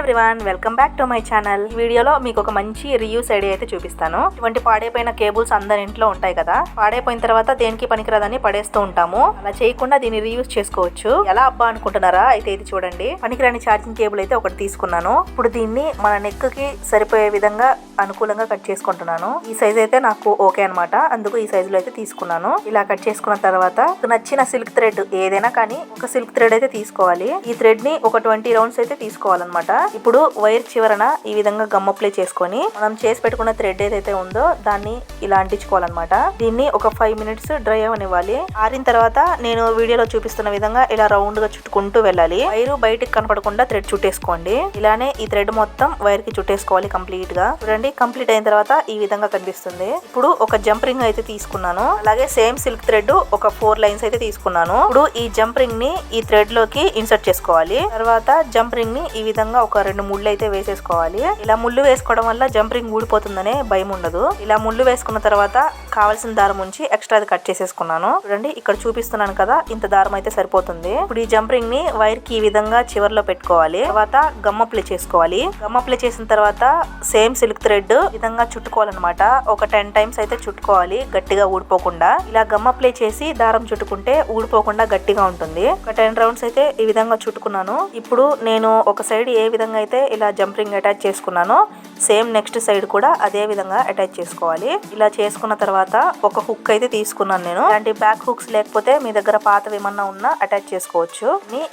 Everyone welcome back to my channel వీడియోలో మీకు ఒక మంచి రీయూస్ ఐడియా అయితే చూపిస్తాను. ఇటువంటి పాడైపోయిన కేబుల్స్ అందరి ఇంట్లో ఉంటాయి కదా పాడైపోయిన తర్వాత దేనికి పనికిరాదని పడేస్తూ ఉంటాము. అలా చేయకుండా దీన్ని రీయూస్ చేసుకోవచ్చు. ఎలా అబ్బా అనుకుంటున్నారా? అయితే ఇది చూడండి. పనికిరాని ఛార్జింగ్ కేబుల్ అయితే ఒకటి తీసుకున్నాను. ఇప్పుడు దీన్ని మన నెక్కి సరిపోయే విధంగా అనుకూలంగా కట్ చేసుకుంటున్నాను. ఈ సైజ్ అయితే నాకు ఓకే అన్నమాట. అందుకు ఈ సైజులో అయితే తీసుకున్నాను. ఇలా కట్ చేసుకున్న తర్వాత నచ్చిన సిల్క్ థ్రెడ్ ఏదైనా కానీ ఒక సిల్క్ థ్రెడ్ అయితే తీసుకోవాలి. ఈ థ్రెడ్ని ఒక ట్వంటీ రౌండ్స్ అయితే తీసుకోవాలన్నమాట. ఇప్పుడు వైర్ చివరన ఈ విధంగా గమ్ అప్లై చేసుకొని మనం చేసి పెట్టుకున్న థ్రెడ్ ఏదైతే ఉందో దాన్ని ఇలా అంటించుకోవాలన్నమాట. దీన్ని ఒక ఫైవ్ మినిట్స్ డ్రై అవనివ్వాలి. ఆరిన తర్వాత నేను వీడియోలో చూపిస్తున్న విధంగా ఇలా రౌండ్గా చుట్టుకుంటూ వెళ్ళాలి. వైరు బయటికి కనపడకుండా థ్రెడ్ చుట్టేసుకోండి. ఇలానే ఈ థ్రెడ్ మొత్తం వైర్కి చుట్టేసుకోవాలి కంప్లీట్గా. చూడండి కంప్లీట్ అయిన తర్వాత ఈ విధంగా కనిపిస్తుంది. ఇప్పుడు ఒక జంప్ రింగ్ అయితే తీసుకున్నాను. అలాగే సేమ్ సిల్క్ థ్రెడ్ ఒక ఫోర్ లైన్స్ అయితే తీసుకున్నాను. ఇప్పుడు ఈ జంప్ రింగ్ని ఈ థ్రెడ్లోకి ఇన్సర్ట్ చేసుకోవాలి. తర్వాత జంప్ రింగ్ని ఈ విధంగా ఒక రెండు ముళ్ళు అయితే వేసేసుకోవాలి. ఇలా ముళ్ళు వేసుకోవడం వల్ల జంప్ రింగ్ ఊడిపోతుందనే భయం ఉండదు. ఇలా ముళ్ళు వేసుకున్న తర్వాత కావాల్సిన దారం ఉంచి ఎక్స్ట్రా కట్ చేసేసుకున్నాను. చూడండి ఇక్కడ చూపిస్తున్నాను కదా ఇంత దారం అయితే సరిపోతుంది. ఇప్పుడు ఈ జంప్ రింగ్ని వైర్కి ఈ విధంగా చివర్లో పెట్టుకోవాలి. తర్వాత గమ్ అప్లై చేసుకోవాలి. గమ్ అప్లై చేసిన తర్వాత సేమ్ సిల్క్ థ్రెడ్ విధంగా చుట్టుకోవాలన్నమాట. ఒక టెన్ టైమ్స్ అయితే చుట్టుకోవాలి గట్టిగా ఊడిపోకుండా. ఇలా గమ్ అప్లై చేసి దారం చుట్టుకుంటే ఊడిపోకుండా గట్టిగా ఉంటుంది. ఒక టెన్ రౌండ్స్ అయితే ఈ విధంగా చుట్టుకున్నాను. ఇప్పుడు నేను ఒక సైడ్ ఏ విధంగా అయితే ఇలా జంప్ రింగ్ అటాచ్ చేసుకున్నానో సేమ్ నెక్స్ట్ సైడ్ కూడా అదే విధంగా అటాచ్ చేసుకోవాలి. ఇలా చేసుకున్న తర్వాత ఒక హుక్ అయితే తీసుకున్నాను నేను. ఇలాంటి బ్యాక్ హుక్స్ లేకపోతే మీ దగ్గర పాతవి ఏమన్నా ఉన్నా అటాచ్ చేసుకోవచ్చు.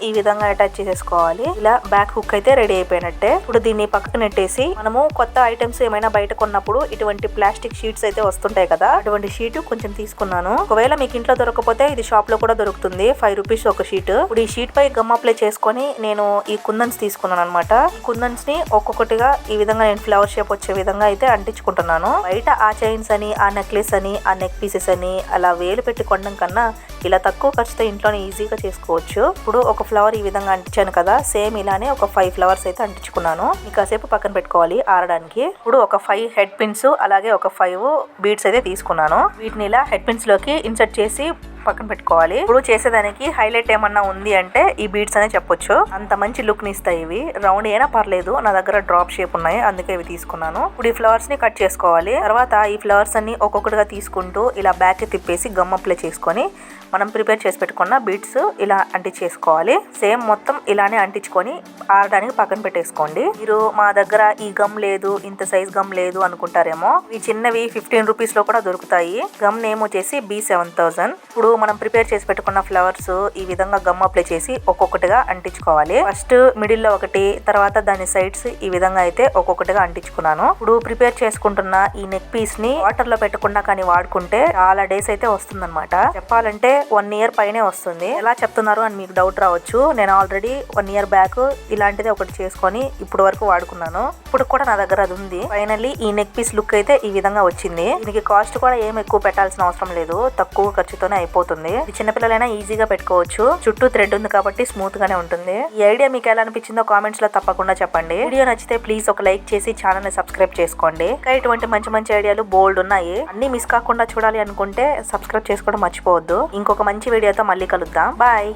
ఈ విధంగా అటాచ్ చేసేసుకోవాలి. ఇలా బ్యాక్ హుక్ అయితే రెడీ అయిపోయినట్టే. ఇప్పుడు దీన్ని పక్కకు నెట్టేసి మనము కొత్త ఐటమ్స్ ఏమైనా బయట కొన్నప్పుడు ఇటువంటి ప్లాస్టిక్ షీట్స్ అయితే వస్తుంటాయి కదా అటువంటి షీట్ కొంచెం తీసుకున్నాను. ఒకవేళ మీకు ఇంట్లో దొరకకపోతే ఇది షాప్లో కూడా దొరుకుతుంది. ఫైవ్ రూపీస్ ఒక షీట్ ఇప్పుడు ఈ షీట్ పై గమ్ అప్లై చేసుకొని నేను ఈ కుందన్స్ తీసుకున్నాను అనమాట కుందన్స్ని ఒక్కొక్కటిగా ఈ విధంగా నేను ఫ్లవర్ షేప్ వచ్చే విధంగా అయితే అంటించుకుంటున్నాను. బయట ఆ చైన్స్ అని ఆ నెక్లెస్ అని అని ఆ నెక్ పీసెస్ అని అలా వేలు పెట్టి కొనడం కన్నా ఇలా తక్కువ ఖర్చుతో ఇంట్లోనే ఈజీగా చేసుకోవచ్చు. ఇప్పుడు ఒక ఫ్లవర్ ఈ విధంగా అంటించాను కదా సేమ్ ఇలానే ఒక ఫైవ్ ఫ్లవర్స్ అయితే అంటించుకున్నాను. ఈ కాసేపు పక్కన పెట్టుకోవాలి ఆరడానికి. ఇప్పుడు ఒక ఫైవ్ హెడ్ పిన్స్ అలాగే ఒక ఫైవ్ బీడ్స్ అయితే తీసుకున్నాను. వీటిని ఇలా హెడ్ పిన్స్లోకి ఇన్సర్ట్ చేసి పక్కన పెట్టుకోవాలి. ఇప్పుడు చేసేదానికి హైలైట్ ఏమన్నా ఉంది అంటే ఈ బీడ్స్ అనే చెప్పొచ్చు. అంత మంచి లుక్ని ఇస్తాయి ఇవి. రౌండ్ అయినా పర్లేదు. నా దగ్గర డ్రాప్ షేప్ ఉన్నాయి. అందుకే ఇవి తీసుకున్నాను. ఇప్పుడు ఈ ఫ్లవర్స్ని కట్ చేసుకోవాలి. తర్వాత ఈ ఫ్లవర్స్ అన్ని ఒక్కొక్కటిగా తీసుకుంటూ ఇలా బ్యాక్ తిప్పేసి గమ్ అప్లై చేసుకొని మనం ప్రిపేర్ చేసి పెట్టుకున్న బీడ్స్ ఇలా అంటించేసుకోవాలి. సేమ్ మొత్తం ఇలానే అంటించుకొని ఆడడానికి పక్కన పెట్టేసుకోండి. మీరు మా దగ్గర ఈ గమ్ లేదు ఇంత సైజ్ గమ్ లేదు అనుకుంటారేమో. ఈ చిన్నవి ఫిఫ్టీన్ రూపీస్లో కూడా దొరుకుతాయి. గమ్ నేమ్ వచ్చేసి బి సెవెన్ థౌసండ్ ఇప్పుడు మనం ప్రిపేర్ చేసి పెట్టుకున్న ఫ్లవర్స్ ఈ విధంగా గమ్ అప్లై చేసి ఒక్కొక్కటిగా అంటించుకోవాలి. ఫస్ట్ మిడిల్లో ఒకటి తర్వాత దాని సైడ్స్ ఈ విధంగా అయితే ఒక్కొక్కటిగా అంటించుకున్నాను. ఇప్పుడు ప్రిపేర్ చేసుకుంటున్న ఈ నెక్ పీస్ని వాటర్లో పెట్టకుండా కానీ వాడుకుంటే చాలా డేస్ అయితే వస్తుందన్నమాట. చెప్పాలంటే వన్ ఇయర్ పైనే వస్తుంది. ఎలా చెప్తున్నారు అని మీకు డౌట్ రావచ్చు. నేను ఆల్రెడీ వన్ ఇయర్ బ్యాక్ ఇలాంటిది ఒకటి చేసుకొని ఇప్పుడు వరకు వాడుకున్నాను. ఇప్పుడు కూడా నా దగ్గర అది ఉంది. ఫైనల్లీ ఈ నెక్ పీస్ లుక్ అయితే ఈ విధంగా వచ్చింది. దీనికి కాస్ట్ కూడా ఏం ఎక్కువ పెట్టాల్సిన అవసరం లేదు. తక్కువ ఖర్చుతోనే అయిపోతుంది. చిన్నపిల్లలైనా ఈజీగా పెట్టుకోవచ్చు. చుట్టూ థ్రెడ్ ఉంది కాబట్టి స్మూత్ గానే ఉంటుంది. ఈ ఐడియా మీకు ఎలా అనిపించిందో కామెంట్స్లో తప్పకుండా చెప్పండి. వీడియో నచ్చితే ప్లీజ్ ఒక లైక్ చేసి ఛానల్ని సబ్స్క్రైబ్ చేసుకోండి. ఇంకా ఇటువంటి మంచి మంచి ఐడియాలు బోల్డ్ ఉన్నాయి. అన్ని మిస్ కాకుండా చూడాలి అనుకుంటే సబ్స్క్రైబ్ చేసుకోవడం మర్చిపోవద్దు. ఇంకొక మంచి వీడియోతో మళ్ళీ కలుద్దాం. బాయ్